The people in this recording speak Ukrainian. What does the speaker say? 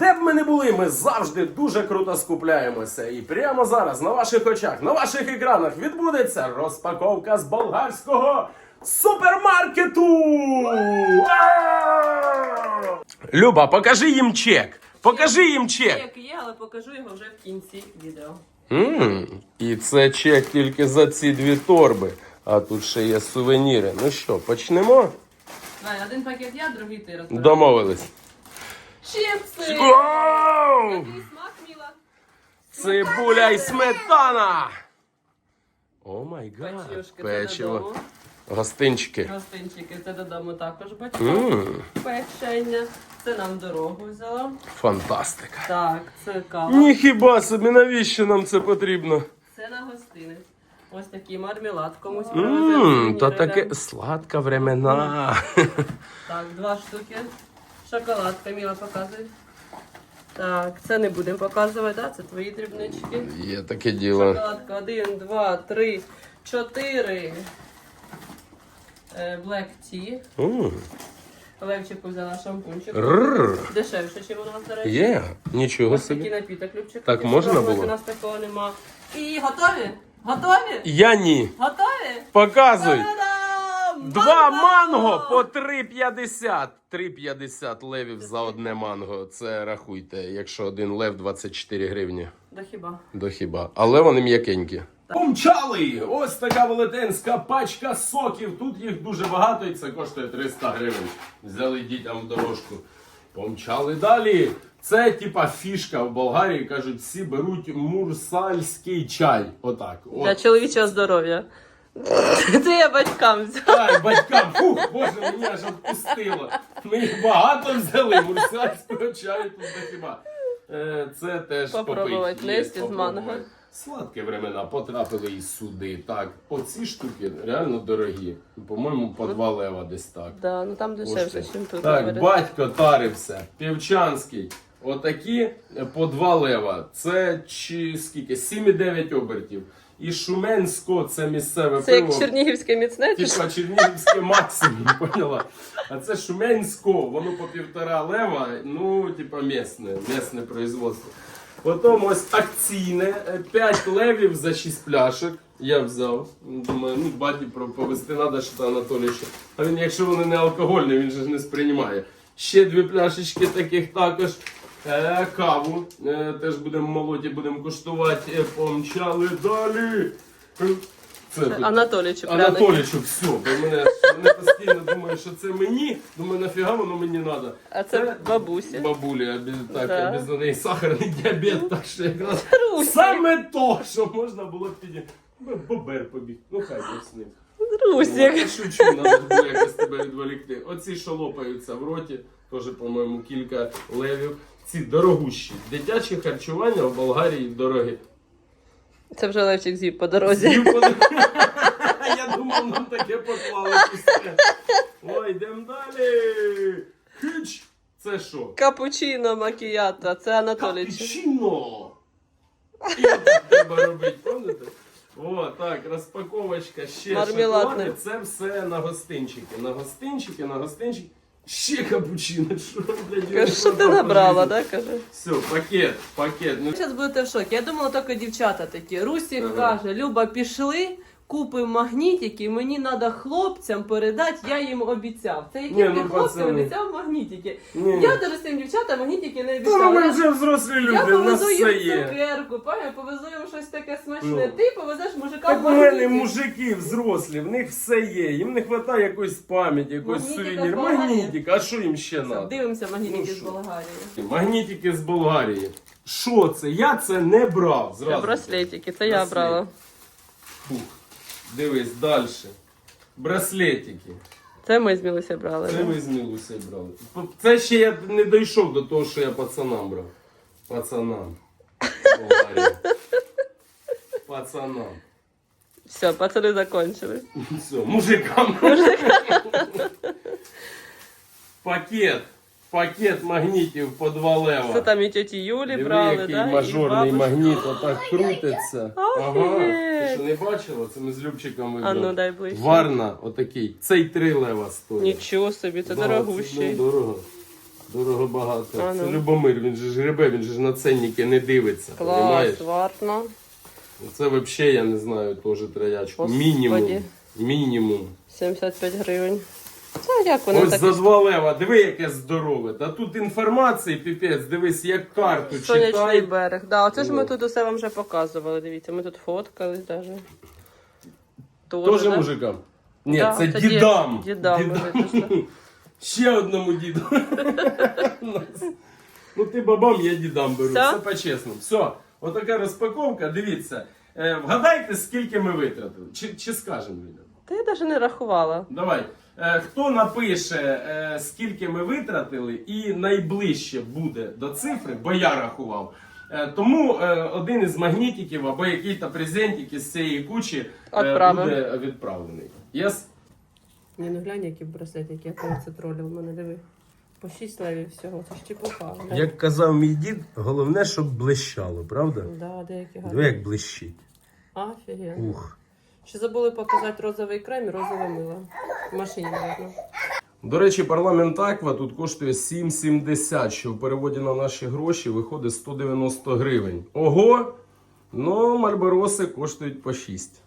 Де б ми не були, ми завжди дуже круто скупляємося. І прямо зараз на ваших очах, на ваших екранах відбудеться розпаковка з болгарського супермаркету. Люба, покажи їм чек. Покажи їм чек. Як є, але покажу його вже в кінці відео. м І це чек тільки за ці дві торби. А тут ще є сувеніри. Ну що, почнемо? Давай, один пакет я, другий ти розбирай. Домовились. Чіпси! Воу! Який смак, Міла? Цибуля і сметана. О май гад. Печівшки, це Печиво. додому. Гостинчики. Гостинчики, це додому також батько. Мм, Печення. Це нам дорогу взяла. фантастика. Так, це кава. Ніхіба собі, навіщо нам це потрібно? Це на гостинець. Ось такий мармелад комусь Мм, привезли. то таке сладка времена. Так, два штуки. Шоколадка, Міла показує. Так, це не будемо показувати, так? Це твої дрібнички. Є таке діло. Шоколадка один, два, три, чотири. Е, Black tea. М, Левчику взяла шампунчик. Рррр. Дешевше, ніж у нас, до речі. Є, нічого Ось такий напіток, Любчик. Так хотів можна було? У нас такого нема. І готові? Готові? Я ні. Готові? Показуй. Та-дам! Два манго по 3,50. 3,50 левів за одне манго. Це рахуйте, якщо один лев 24 гривні. Да хіба? До хіба. Але вони м'якенькі. Помчали! Ось така велетенська пачка соків. Тут їх дуже багато і це коштує 300 гривень. Взяли дітям в дорожку. Помчали далі. Це типа фішка в Болгарії. Кажуть, всі беруть мурсальський чай. Отак. От. Для чоловічого здоров'я. Це я батькам взяла. Ай, батькам, фух, боже, мені аж відпустило. Ми їх багато взяли, мурсальського чаю тут до хіба. Е, Це теж Попробувати попить є, нести з манго. Сладкі времена потрапили і сюди. Так, оці штуки реально дорогі. По-моєму, по 2 лева десь так. Да, ну там дешевше, ніж тут. Так, говорять. батько тарився, півчанський. Отакі е, по 2 лева. Це чи скільки? 7,9 обертів. І Шуменсько це місцеве Це пиво. як чернігівське міцне? Типа чернігівське максимум, поняла? А це шуменсько, воно по півтора лева, ну, типа місне, місне производство. Потім ось акційне, 5 левів за 6 пляшок. Я взяв. Думаю, ну баті про- повезти треба, що то Анатолій ще. А він, якщо вони не алкогольні, він же ж не сприймає. Ще дві пляшечки таких також. Е, каву е, теж будемо молоді, будемо куштувати. Е, помчали далі. Це тут Анатолійчу пряник. Все, бо мене, мене постійно думає, що це мені. Думаю, нафіга воно мені треба. А це бабусі. Бабулі, без, так, Да. без неї сахарний діабет, так що якраз саме то, що можна було б піді. Бобер побіг. Ну хай Бог ним. Я шучу, треба було якось тебе відволікти. Оці, що лопаються в роті, теж, по-моєму, кілька левів. Ці дорогущі. Дитяче харчування в Болгарії дорогі. Це вже Левчик з'їв по дорозі. Я думав, нам таке поклали після. Ой, йдемо далі. Хич. Це що? Капучино макіято, це Анатолійчу. Капучино. І отак треба робити, пам'ятаєте? О, так, розпаковочка, ще Мармеладне. шоколади. Це все на гостинчики. На гостинчики, на гостинчики. Ще капучино. Що, блядь, я Каже, що ти набрала, так, да? Каже. Все, пакет, пакет. Ну, Зараз будете в шокі. Я думала, тільки дівчата такі. Русік Ага. каже, Люба, пішли, купимо магнітики, мені треба хлопцям передати, я їм обіцяв. Це які Ні, ти ну, хлопцям пацани. обіцяв магнітики. Ні. Я даже цим дівчатам магнітики не Та обіцяла. ну ми Я- вже взрослі Я люди, в нас повезу все їм є. цукерку, пам'ятаю, повезу їм щось таке смачне. Ну. Ти повезеш мужикам Так у мене мужики взрослі, в них все є. Їм не вистачає якоїсь пам'яті, якоїсь Магнітика сувенір. Магнітика, а що їм ще треба? Дивимося магнітики Ну, з що? Болгарії. Магнітики з Болгарії. Що це? Я це не брав. Це Зразу. браслетики, це я Браслет. брала. Фух. Дивись, далі. Браслетики. Це ми з Мілусі брали. Це ми з Мілусею брали. Це ще я не дійшов до того, що я пацанам брав. Пацанам. Пацанам. Все, пацани закончили. Все, мужикам. Пакет. Пакет магнітів по 2 лева. Це там і тьоті Юлі Диви, брали, який да? і мажорний магніт, отак крутиться. Ага. Ти Офігеть. що не бачила? Це ми з Любчиком А ну вибрали. дай ближче. Варна, отакий. Цей 3 лева стоїть. Нічого собі, це Да, Це дорогущий. дорого. Дорого багато. А, ну. Це Любомир, він же ж грибе, він же ж на ценники не дивиться. Клас, Понимаєш? вартно. Це взагалі, я не знаю, теж троячку. Господи. Мінімум. Мінімум. 75 гривень. Це як вони Ось так за два лева, диви, яке здорове. Та тут інформації, піпець, дивись, як карту Сонячний читай. берег. Да, оце ж ми тут усе вам вже показували. Дивіться, ми тут фоткались даже. Тоже да? мужикам? Ні, Да, це це ді- дідам. дідам ми. Ще одному діду. ну ти бабам, я дідам беру. Все? Все по-чесному. Все, отака розпаковка. Дивіться. Е, вгадайте, скільки ми витратили. Чи, чи скажемо людям? Та я навіть не рахувала. Давай. Е, хто напише, е, скільки ми витратили, і найближче буде до цифри, бо я рахував. Е, тому один із магнітиків або який-то презентик із цієї кучі Відправимо. буде відправлений. Yes? Ні, ну глянь, які браслетики, я там це тролі в мене диви. По 6 левів всього, це ж чепуха. Да, Як казав мій дід, головне, щоб блищало, правда? да деякі Диви, як блищить. Офігенно. Ух. Ще забули показати розовий крем і розове мило. В машині, мабуть. До речі, парламент Аква тут коштує 7,70, що в переводі на наші гроші виходить 190 гривень. Ого! Ну, мальбороси коштують по 6.